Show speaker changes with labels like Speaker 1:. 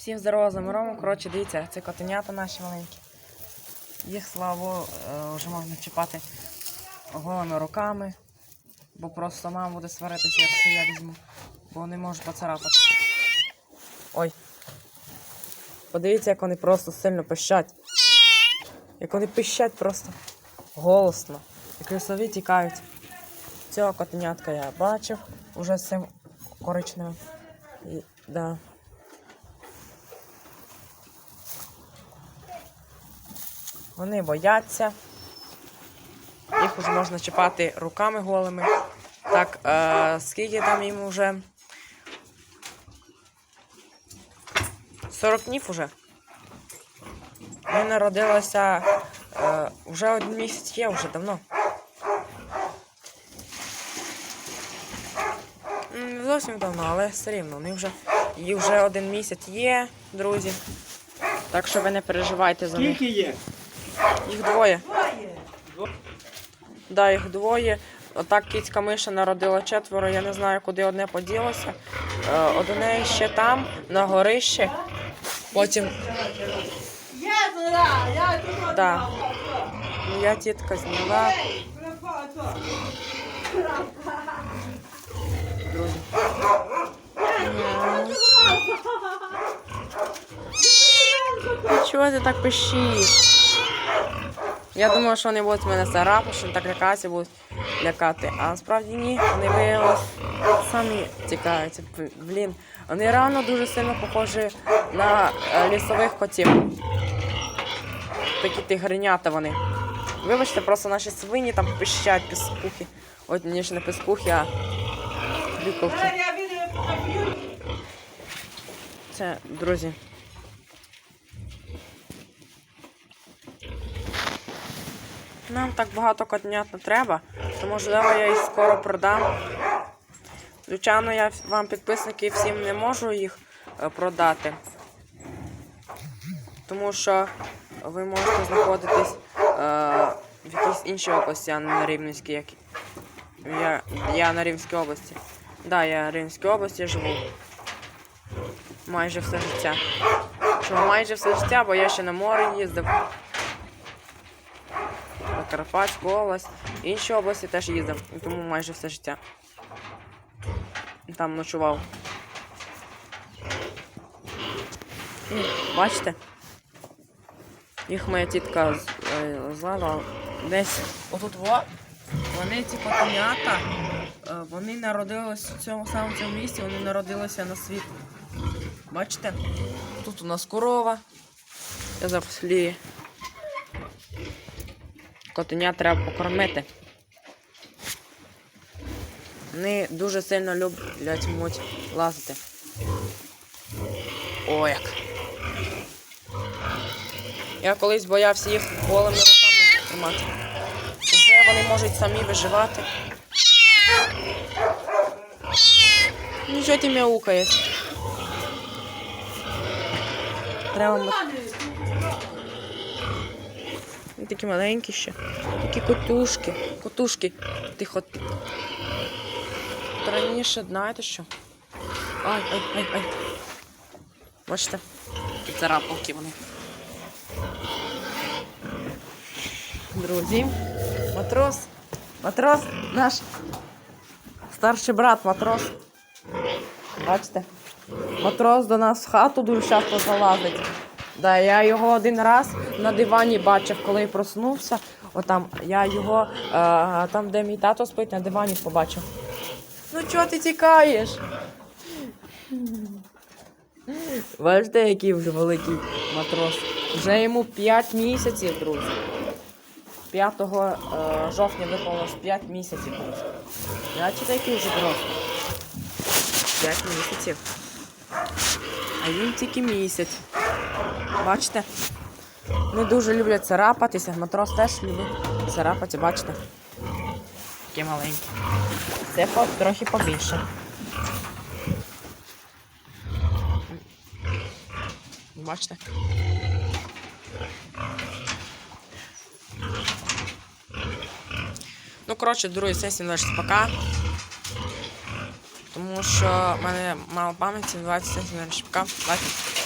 Speaker 1: Всім здорово, за миром. Коротше, дивіться, це котенята наші маленькі. Їх, слава Богу, е, вже можна чіпати голими руками, бо просто мама буде сваритися, якщо я візьму, бо не можу поцарапати. Ой. Подивіться, як вони просто сильно пищать. Як вони пищать просто голосно. І лісові тікають. Цього котенятка я бачив уже з цим коричневим. І, да. Вони бояться. Їх вже можна чіпати руками голими. Так, е, скільки там їм вже? 40 днів уже. Ми народилися е, вже один місяць є, вже давно. Не зовсім давно, але все рівно. Вони вже, їх вже один місяць є, друзі. Так що ви не переживайте за них.
Speaker 2: Скільки є?
Speaker 1: Їх двоє. Да, їх двоє. Отак кіцька миша народила четверо, я не знаю, куди одне поділося. Е, одне ще там, на горище. Потім. Да. Моя тітка зняла. Друзі. Чого ти так пишиш? Я думала, що вони будуть мене царапати, що так лякатися будуть лякати. А насправді ні, вони виявилися самі тікають. Б- Блін, вони реально дуже сильно похожі на е, лісових котів. Такі тигренята вони. Вибачте, просто наші свині там пищать піскухи. От ніж не піскухи, а біколки. Це, друзі. Нам так багато котнят не треба, то можливо я їх скоро продам. Звичайно, я вам, підписники, всім не можу їх е, продати. Тому що ви можете знаходитись е, в якійсь іншій області, а не на Рівненській. Як... Я, я на Рівненській області. Так, да, я в Рівненській області живу. Майже все життя. Чому майже все життя, бо я ще на море їздив. Карпатську область, інші області теж їздив, тому майже все життя. Там ночував. Бачите? Їх моя тітка з- е, злала десь отут во. Вони ці котенята, е, вони народилися в цьому самому цьому місці, вони народилися на світ. Бачите? Тут у нас корова. Я запослі. Котеня треба покормити. Вони дуже сильно люблять муть лазити. О, як. Я колись боявся їх голими руками тримати. Вже вони можуть самі виживати. Нічого ти мяукаєш. Треба Вони такі маленькі ще. Такі котушки. Котушки. Тихо. Раніше, знаєте що? Ай, ай, ай, ай. Бачите? Царапалки вони. Друзі. Матрос. Матрос наш старший брат матрос. Бачите? Матрос до нас в хату дуже часто залазить. Да, я його один раз на дивані бачив, коли проснувся. Отам я його е, там, де мій тато спить, на дивані побачив. Ну чого ти тікаєш? Бачите, який вже великий матрос. Вже йому 5 місяців, друзі. 5 е, жовтня виповнилось 5 місяців, друзі. Бачите, який вже дорослий. 5 місяців. А він тільки місяць. Бачите? Не дуже люблять царапатися. Матрос теж любить царапати, бачите? Такі маленькі. Це по, трохи побільше. Бачите? Ну, коротше, друзі, всім наш пока. Тому що в мене мало пам'яті, 27 пока. Бачите?